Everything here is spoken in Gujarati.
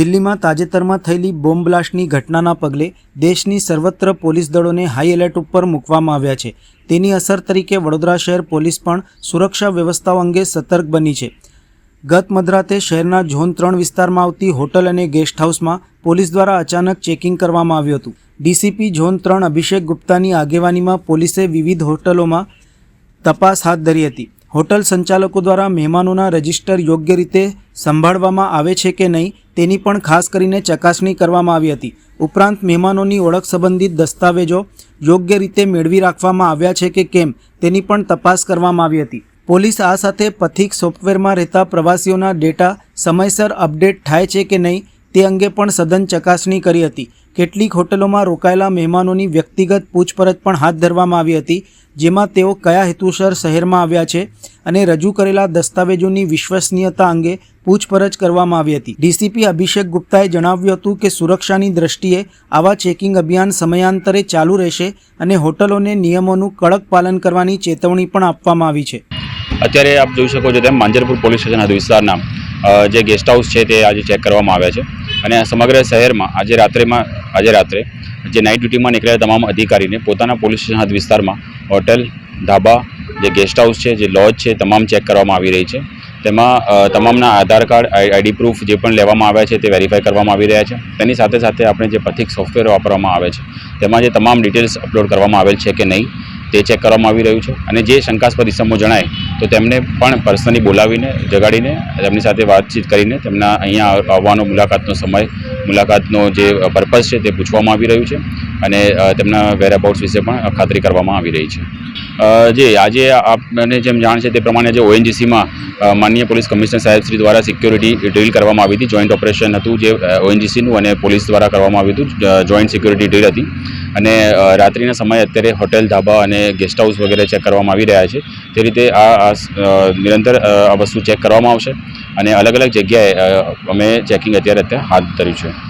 દિલ્હીમાં તાજેતરમાં થયેલી બોમ્બ બ્લાસ્ટની ઘટનાના પગલે દેશની સર્વત્ર પોલીસ દળોને હાઈ એલર્ટ ઉપર મૂકવામાં આવ્યા છે. તેની અસર તરીકે વડોદરા શહેર પોલીસ પણ સુરક્ષા વ્યવસ્થાઓ અંગે સતર્ક બની છે. ગત મધરાતે શહેરના ઝોન ત્રણ વિસ્તારમાં આવતી હોટલ અને ગેસ્ટ હાઉસમાં પોલીસ દ્વારા અચાનક ચેકિંગ કરવામાં આવ્યું હતું. ડીસીપી ઝોન ત્રણ અભિષેક ગુપ્તાની આગેવાનીમાં પોલીસે વિવિધ હોટલોમાં તપાસ હાથ ધરી હતી. હોટલ સંચાલકો દ્વારા મહેમાનોના રજિસ્ટર યોગ્ય રીતે સંભાળવામાં આવે છે કે નહીં તેની પણ ખાસ કરીને ચકાસણી કરવામાં આવી હતી. ઉપરાંત મહેમાનોની ઓળખ સંબંધિત દસ્તાવેજો યોગ્ય રીતે મેળવી રાખવામાં આવ્યા છે કે કેમ તેની પણ તપાસ કરવામાં આવી હતી. પોલીસ આ સાથે પથિક સોફ્ટવેરમાં રહેતા પ્રવાસીઓના ડેટા સમયસર અપડેટ થાય છે કે નહીં તે અંગે પણ સઘન ચકાસણી કરી હતી. કેટલીક હોટલોમાં રોકાયેલા મહેમાનોની વ્યક્તિગત પૂછપરછ પણ હાથ ધરવામાં આવી હતી, જેમાં તેઓ કયા હેતુસર શહેરમાં આવ્યા છે અને રજૂ કરેલા દસ્તાવેજોની વિશ્વસનીયતા અંગે પૂછપરછ કરવામાં આવી હતી. ડીસીપી અભિષેક ગુપ્તાએ જણાવ્યું હતું કે સુરક્ષાની દ્રષ્ટિએ આવા ચેકિંગ અભિયાન સમયાંતરે ચાલુ રહેશે અને હોટલોને નિયમોનું કડક પાલન કરવાની ચેતવણી પણ આપવામાં આવી છે. અત્યારે આપ જોઈ શકો છો તેમ માંજરપુર પોલીસ સ્ટેશન હદ વિસ્તારના જે ગેસ્ટ હાઉસ છે તે આજે ચેક કરવામાં આવ્યા છે. અને સમગ્ર શહેરમાં આજે રાત્રેમાં, આજે રાત્રે જે નાઇટ ડ્યુટીમાં નીકળેલા તમામ અધિકારીને પોતાના પોલીસ સ્ટેશન વિસ્તારમાં હોટેલ, ધાબા, જે ગેસ્ટ હાઉસ છે, જે લોજ છે, તમામ ચેક કરવામાં આવી રહી છે. તેમાં તમામના આધાર કાર્ડ આઈડી પ્રૂફ જે પણ લેવામાં આવ્યા છે તે વેરીફાઈ કરવામાં આવી રહ્યા છે. તેની સાથે સાથે આપણે જે પથિક સોફ્ટવેર વાપરવામાં આવે છે, તેમાં જે તમામ ડિટેલ્સ અપલોડ કરવામાં આવેલ છે કે નહીં તે ચેક કરવામાં આવી રહ્યું છે. અને જે શંકાસ્પદ ઇસમો જણાય, તો તેમને પણ પર્સનલી બોલાવીને, જગાડીને, તેમની સાથે વાતચીત કરીને તેમના અહીંયા આવવાનો મુલાકાતનો સમય, મુલાકાતનો જે પર્પઝ છે તે પૂછવામાં આવી રહ્યું છે. અને તેમના વેરાબાઉટ્સ વિશે પણ ખાતરી કરવામાં આવી રહી છે. જે, આજે આપને જેમ જાણ છે તે પ્રમાણે જે ઓએનજીસીમાં માનનીય પોલીસ કમિશનર સાહેબ શ્રી દ્વારા સિક્યોરિટી ડ્રીલ કરવામાં આવી હતી. જોઈન્ટ ઓપરેશન હતું જે ઓએનજીસીનું અને પોલીસ દ્વારા કરવામાં આવ્યું હતું. જોઈન્ટ સિક્યોરિટી ડ્રીલ હતી. અને રાત્રિના સમયે અત્યારે હોટેલ ધાબા અને ગેસ્ટ હાઉસ વગેરે ચેક કરવામાં આવી રહ્યા છે. તે રીતે આ નિરંતર આ વસ્તુ ચેક કરવામાં આવશે. અને અલગ અલગ જગ્યાએ અમે ચેકિંગ અત્યારે અત્યારે હાથ ધર્યું છે.